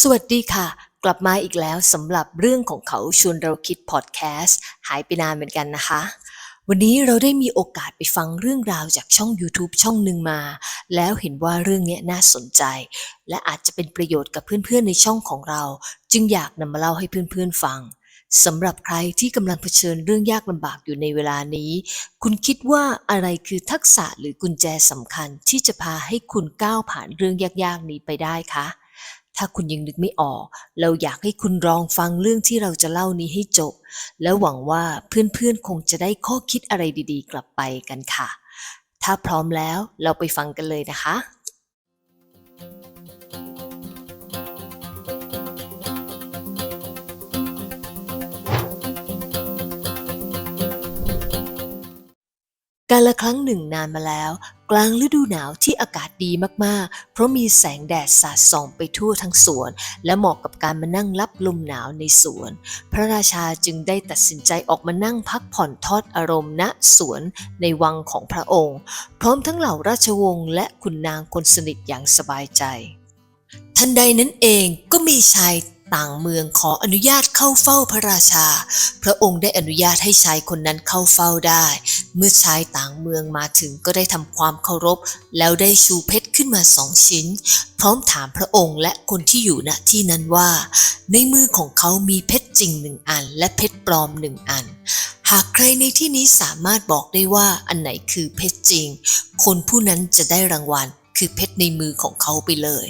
สวัสดีค่ะ กลับมาอีกแล้วสำหรับเรื่องของเขาชวนเราคิดพอดแคสต์หายไปนานเหมือนกันนะคะ วันนี้เราได้มีโอกาสไปฟังเรื่องราวจากช่อง YouTube ช่องหนึ่งมา แล้วเห็นว่าเรื่องนี้น่าสนใจ และอาจจะเป็นประโยชน์กับเพื่อนๆในช่องของเรา จึงอยากนำมาเล่าให้เพื่อนๆฟังสำหรับใครที่กำลังเผชิญเรื่องยากลำบากอยู่ในเวลานี้ คุณคิดว่าอะไรคือทักษะหรือกุญแจสำคัญที่จะพาให้คุณก้าวผ่านเรื่องยากๆนี้ไปได้คะ ถ้าคุณยังนึกไม่ออก เราอยากให้คุณลองฟังเรื่องที่เราจะเล่านี้ให้จบ แล้วหวังว่าเพื่อนๆคงจะได้ข้อคิดอะไรดีๆ กลับไปกันค่ะ ถ้าพร้อมแล้วเราไปฟังกันเลยนะคะ การละครั้งหนึ่งนานมาแล้ว กลางฤดูหนาวที่อากาศดีมากๆ เพราะมีแสงแดดสาดส่องไปทั่วทั้งสวน และเหมาะกับการมานั่งรับลมหนาวในสวน พระราชาจึงได้ตัดสินใจออกมานั่งพักผ่อนทอดอารมณ์ณสวนในวังของพระองค์ พร้อมทั้งเหล่าราชวงศ์และขุนนางคนสนิทอย่างสบายใจ ทันใดนั้นเองก็มีชาย ต่างเมืองขออนุญาตเข้าเฝ้าพระราชา พระองค์ได้อนุญาตให้ชายคนนั้นเข้าเฝ้าได้ เมื่อชายต่างเมืองมาถึงก็ได้ทำความเคารพ แล้วได้ชูเพชรขึ้นมาสองชิ้น พร้อมถามพระองค์และคนที่อยู่ณที่นั้นว่า ในมือของเขามีเพชรจริงหนึ่งอัน และเพชรปลอมหนึ่งอัน หากใครในที่นี้สามารถบอกได้ว่าอันไหนคือเพชรจริง คนผู้นั้นจะได้รางวัลคือเพชรในมือของเขาไปเลย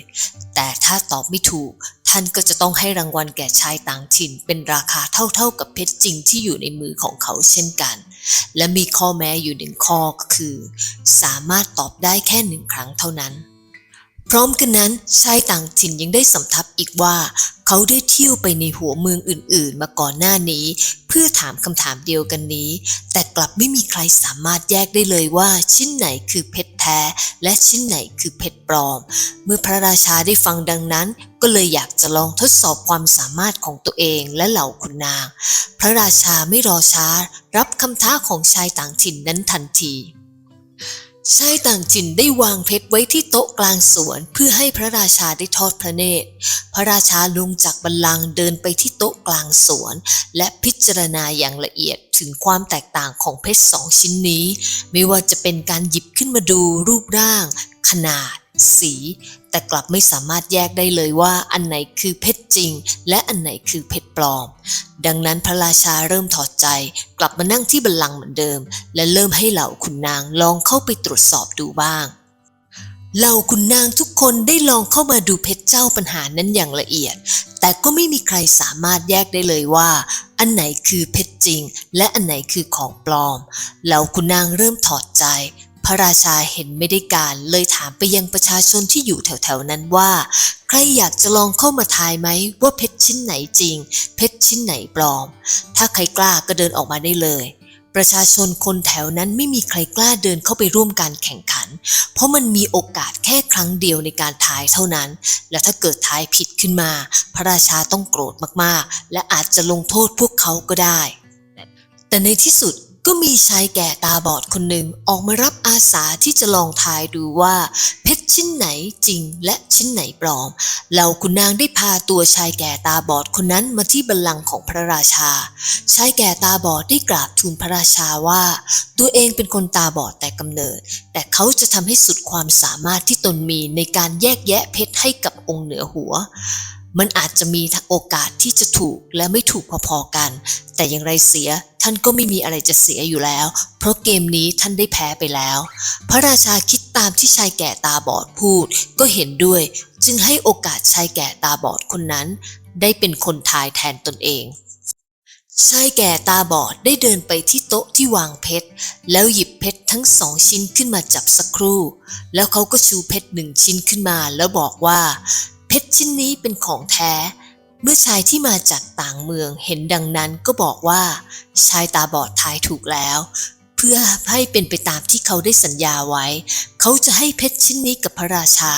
แต่ถ้าตอบไม่ถูก ท่านก็จะต้องให้รางวัลแก่ชายต่างถิ่น เป็นราคาเท่าๆกับเพชรจริงที่อยู่ในมือของเขาเช่นกัน และมีข้อแม้อยู่หนึ่งข้อก็คือ สามารถตอบได้แค่หนึ่งครั้งเท่านั้น พร้อมกันนั้นชายต่างถิ่นยังได้สำทับอีกว่า เขาได้เที่ยวไปในหัวเมืองอื่นๆ มาก่อนหน้านี้ เพื่อถามคำถามเดียวกันนี้ แต่กลับไม่มีใครสามารถแยกได้เลยว่าชิ้นไหนคือเพชร ท้และชิ้นไหนคือเพชรปลอม เมื่อพระราชาได้ฟังดังนั้น ก็เลยอยากจะลองทดสอบความสามารถของตัวเองและเหล่าขุนนาง พระราชาไม่รอช้า รับคำท้าของชายต่างถิ่นนั้นทันที ชายต่างจินได้วางเพชรไว้ที่โต๊ะกลางสวน เพื่อให้พระราชาได้ทอดพระเนตร พระราชาลงจากบัลลังก์เดินไปที่โต๊ะกลางสวน และพิจารณาอย่างละเอียดถึงความแตกต่างของเพชรสองชิ้นนี้ ไม่ว่าจะเป็นการหยิบขึ้นมาดูรูปร่าง ขนาด สี แต่กลับไม่สามารถแยกได้เลยว่าอันไหนคือเพชรจริง และอันไหนคือเพชรปลอม ดังนั้นพระราชาเริ่มถอดใจ กลับมานั่งที่บัลลังก์เหมือนเดิม และเริ่มให้เหล่าขุนนางลองเข้าไปตรวจสอบดูบ้างเหล่าขุนนางทุกคนได้ลองเข้ามาดูเพชรเจ้าปัญหานั้นอย่างละเอียด แต่ก็ไม่มีใครสามารถแยกได้เลยว่า อันไหนคือเพชรจริง และอันไหนคือของปลอม เหล่าขุนนางเริ่มถอดใจ พระราชาเห็นไม่ได้การเลยถามไปยังประชาชนที่อยู่แถวๆนั้นว่า ใครอยากจะลองเข้ามาทายไหมว่าเพชรชิ้นไหนจริง เพชรชิ้นไหนปลอม ถ้าใครกล้าก็เดินออกมาได้เลย ประชาชนคนแถวนั้นไม่มีใครกล้าเดินเข้าไปร่วมการแข่งขัน เพราะมันมีโอกาสแค่ครั้งเดียวในการทายเท่านั้น และถ้าเกิดทายผิดขึ้นมา พระราชาต้องโกรธมากๆ และอาจจะลงโทษพวกเขาก็ได้แต่ในที่สุด ก็มีชายแก่ตาบอดคนหนึ่งออกมารับอาสาที่จะลองทายดูว่า เพชรชิ้นไหนจริงและชิ้นไหนปลอมเหล่าขุนนางได้พาตัวชายแก่ตาบอดคนนั้นมาที่บัลลังก์ของพระราชา ชายแก่ตาบอดได้กราบทูลพระราชาว่า ตัวเองเป็นคนตาบอดแต่กำเนิด แต่เขาจะทำให้สุดความสามารถที่ตนมีในการแยกแยะเพชรให้กับองค์เหนือหัว มันอาจจะมีโอกาสที่จะถูกและไม่ถูกพอๆกัน แต่อย่างไรเสียท่านก็ไม่มีอะไรจะเสียอยู่แล้ว เพราะเกมนี้ท่านได้แพ้ไปแล้ว พระราชาคิดตามที่ชายแก่ตาบอดพูด ก็เห็นด้วย จึงให้โอกาสชายแก่ตาบอดคนนั้น ได้เป็นคนทายแทนตนเองชายแก่ตาบอดได้เดินไปที่โต๊ะที่วางเพชร แล้วหยิบเพชรทั้งสองชิ้นขึ้นมาจับสักครู่ แล้วเขาก็ชูเพชรหนึ่งชิ้นขึ้นมาแล้วบอกว่า เพชรชิ้นนี้เป็นของแท้ เมื่อชายที่มาจากต่างเมืองเห็นดังนั้นก็บอกว่า ชายตาบอดทายถูกแล้ว เพื่อให้เป็นไปตามที่เขาได้สัญญาไว้ เขาจะให้เพชรชิ้นนี้กับพระราชา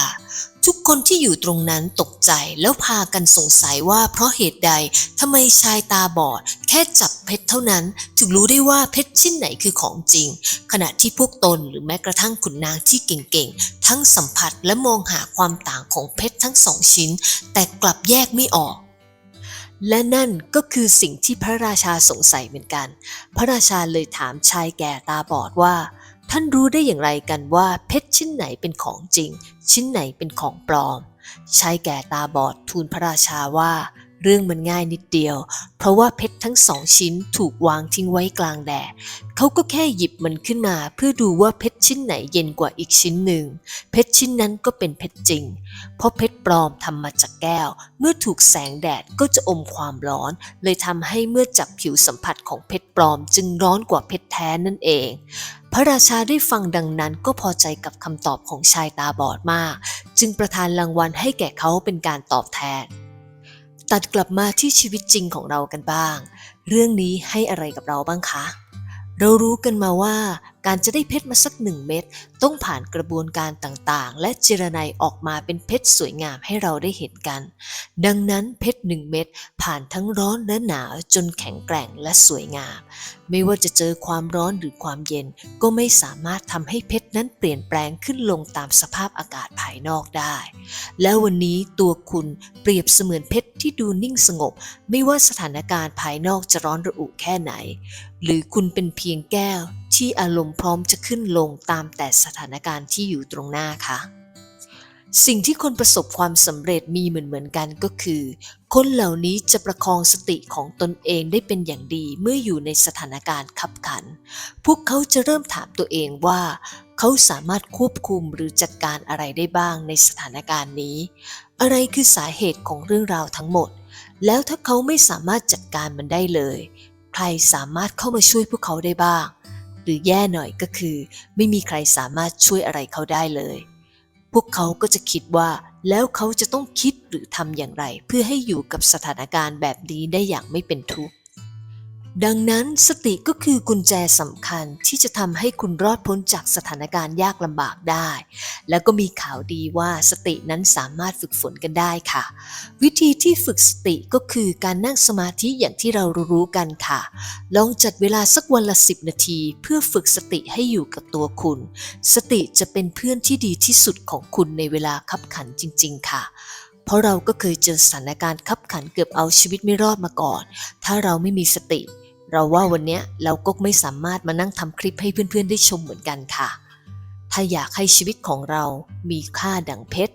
ทุกคนที่อยู่ตรงนั้นตกใจแล้วพากันสงสัยว่าเพราะเหตุใดทำไมชายตาบอด แค่จับเพชรเท่านั้น ถึงรู้ได้ว่าเพชรชิ้นไหนคือของจริง ขณะที่พวกตนหรือแม้กระทั่งขุนนางที่เก่งๆ ทั้งสัมผัสและมองหาความต่างของเพชรทั้งสองชิ้น แต่กลับแยกไม่ออกและนั่นก็คือสิ่งที่พระราชาสงสัยเหมือนกัน พระราชาเลยถามชายแก่ตาบอดว่า ท่านรู้ได้อย่างไรกันว่า เพชรชิ้นไหนเป็นของจริง ชิ้นไหนเป็นของปลอมชายแก่ตาบอดทูลพระราชาว่า เรื่องมันง่ายนิดเดียว เพราะว่าเพชรทั้งสองชิ้นถูกวางทิ้งไว้กลางแดด เขาก็แค่หยิบมันขึ้นมา เพื่อดูว่าเพชรชิ้นไหนเย็นกว่าอีกชิ้นหนึ่ง เพชรชิ้นนั้นก็เป็นเพชรจริง เพราะเพชรปลอมทำมาจากแก้ว เมื่อถูกแสงแดดก็จะอมความร้อน เลยทำให้เมื่อจับผิวสัมผัสของเพชรปลอม จึงร้อนกว่าเพชรแท้นั่นเอง พระราชาได้ฟังดังนั้นก็พอใจกับคำตอบของชายตาบอดมาก จึงประทานรางวัลให้แก่เขาเป็นการตอบแทน ตัดกลับมาที่ชีวิตจริงของเรากันบ้าง เรื่องนี้ให้อะไรกับเราบ้างคะ เรารู้กันมาว่า การจะได้เพชรมาสักหนึ่งเม็ดต้องผ่านกระบวนการต่างๆ และเจรไนออกมาเป็นเพชรสวยงามให้เราได้เห็นกัน ดังนั้นเพชรหนึ่งเม็ดผ่านทั้งร้อนและหนาวจนแข็งแกร่งและสวยงาม ไม่ว่าจะเจอความร้อนหรือความเย็นก็ไม่สามารถทำให้เพชรนั้นเปลี่ยนแปลงขึ้นลงตามสภาพอากาศภายนอกได้ แล้ววันนี้ตัวคุณเปรียบเสมือนเพชรที่ดูนิ่งสงบ ไม่ว่าสถานการณ์ภายนอกจะร้อนระอุแค่ไหน หรือคุณเป็นเพียงแก้ว ที่อารมณ์พร้อมจะขึ้นลงตามแต่สถานการณ์ที่อยู่ตรงหน้าคะสิ่งที่คนประสบความสำเร็จมีเหมือนเหมือนกันก็คือ คนเหล่านี้จะประคองสติของตนเองได้เป็นอย่างดีเมื่ออยู่ในสถานการณ์ขับขัน พวกเขาจะเริ่มถามตัวเองว่า เขาสามารถควบคุมหรือจัดการอะไรได้บ้างในสถานการณ์นี้ อะไรคือสาเหตุของเรื่องราวทั้งหมด แล้วถ้าเขาไม่สามารถจัดการมันได้เลย ใครสามารถเข้ามาช่วยพวกเขาได้บ้าง รือแย่หน่อยก็คือ ไม่มีใครสามารถช่วยอะไรเขาได้เลย พวกเขาก็จะคิดว่าแล้วเขาจะต้องคิดหรือทำอย่างไร เพื่อให้อยู่กับสถานการณ์แบบนี้ได้อย่างไม่เป็นทุกข์ ดังนั้นสติก็คือกุญแจสำคัญที่จะทำให้คุณรอดพ้นจากสถานการณ์ยากลำบากได้ แล้วก็มีข่าวดีว่าสตินั้นสามารถฝึกฝนกันได้ค่ะ วิธีที่ฝึกสติก็คือการนั่งสมาธิอย่างที่เรารู้กันค่ะ ลองจัดเวลาสักวันละ 10 นาที เพื่อฝึกสติให้อยู่กับตัวคุณ สติจะเป็นเพื่อนที่ดีที่สุดของคุณในเวลาคับขันจริง ๆ ค่ะ เพราะเราก็เคยเจอสถานการณ์คับขันเกือบเอาชีวิตไม่รอดมาก่อน ถ้าเราไม่มีสติ เราว่าวันนี้เราก็ไม่สามารถมานั่งทำคลิปให้เพื่อนๆ ได้ชมเหมือนกันค่ะ ถ้าอยากให้ชีวิตของเรามีค่าดังเพชร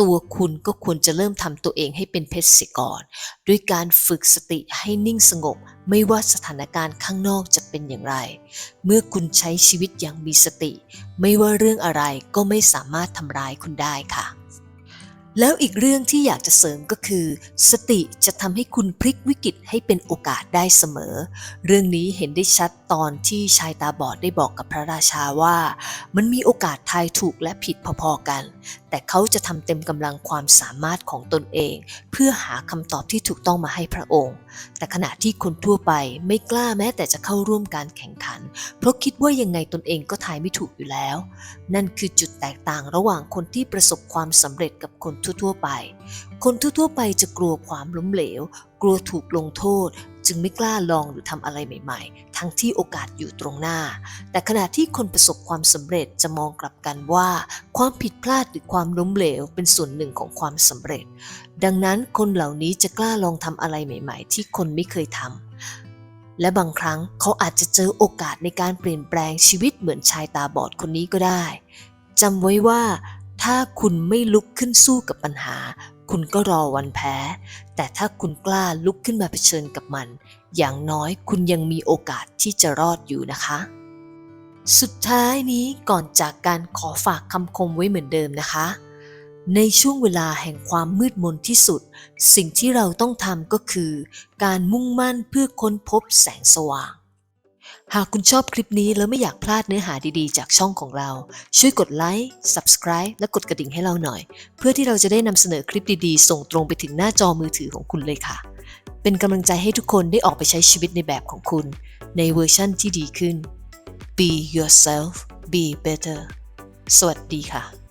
ตัวคุณก็ควรจะเริ่มทำตัวเองให้เป็นเพชรเสียก่อนด้วยการฝึกสติให้นิ่งสงบ ไม่ว่าสถานการณ์ข้างนอกจะเป็นอย่างไร เมื่อคุณใช้ชีวิตอย่างมีสติ ไม่ว่าเรื่องอะไรก็ไม่สามารถทำร้ายคุณได้ค่ะ แล้วอีกเรื่องที่อยากจะเสริมก็คือ สติจะทำให้คุณพลิกวิกฤตให้เป็นโอกาสได้เสมอ เรื่องนี้เห็นได้ชัด ตอนที่ชายตาบอดได้บอกกับพระราชาว่า มันมีโอกาสทายถูกและผิดพอๆกัน แต่เขาจะทำเต็มกำลังความสามารถของตนเอง เพื่อหาคำตอบที่ถูกต้องมาให้พระองค์ แต่ขณะที่คนทั่วไปไม่กล้าแม้แต่จะเข้าร่วมการแข่งขัน เพราะคิดว่ายังไงตนเองก็ทายไม่ถูกอยู่แล้ว นั่นคือจุดแตกต่างระหว่างคนที่ประสบความสำเร็จกับคนทั่วๆไป คนทั่วๆไปจะกลัวความล้มเหลว กลัวถูกลงโทษ จึงไม่กล้าลองหรือทำอะไรใหม่ ๆ ทั้งที่โอกาสอยู่ตรงหน้า แต่ขณะที่คนประสบความสำเร็จจะมองกลับกันว่า ความผิดพลาดหรือความล้มเหลวเป็นส่วนหนึ่งของความสำเร็จ ดังนั้นคนเหล่านี้จะกล้าลองทำอะไรใหม่ ๆ ที่คนไม่เคยทำและบางครั้งเขาอาจจะเจอโอกาสในการเปลี่ยนแปลงชีวิตเหมือนชายตาบอดคนนี้ก็ได้จำไว้ว่า ถ้าคุณไม่ลุกขึ้นสู้กับปัญหา คุณก็รอวันแพ้ แต่ถ้าคุณกล้าลุกขึ้นมาเผชิญกับมัน อย่างน้อยคุณยังมีโอกาสที่จะรอดอยู่นะคะ สุดท้ายนี้ก่อนจากการขอฝากคำคมไว้เหมือนเดิมนะคะ ในช่วงเวลาแห่งความมืดมนที่สุด สิ่งที่เราต้องทำก็คือ การมุ่งมั่นเพื่อค้นพบแสงสว่าง หากคุณชอบคลิปนี้แล้วไม่อยากพลาดเนื้อหาดีๆ จากช่องของเรา ช่วยกดไลค์ Subscribe และกดกระดิ่งให้เราหน่อย เพื่อที่เราจะได้นำเสนอคลิปดีๆ ส่งตรงไปถึงหน้าจอมือถือของคุณเลยค่ะ เป็นกำลังใจให้ทุกคนได้ออกไปใช้ชีวิตในแบบของคุณ ในเวอร์ชั่นที่ดีขึ้น Be yourself be better สวัสดีค่ะ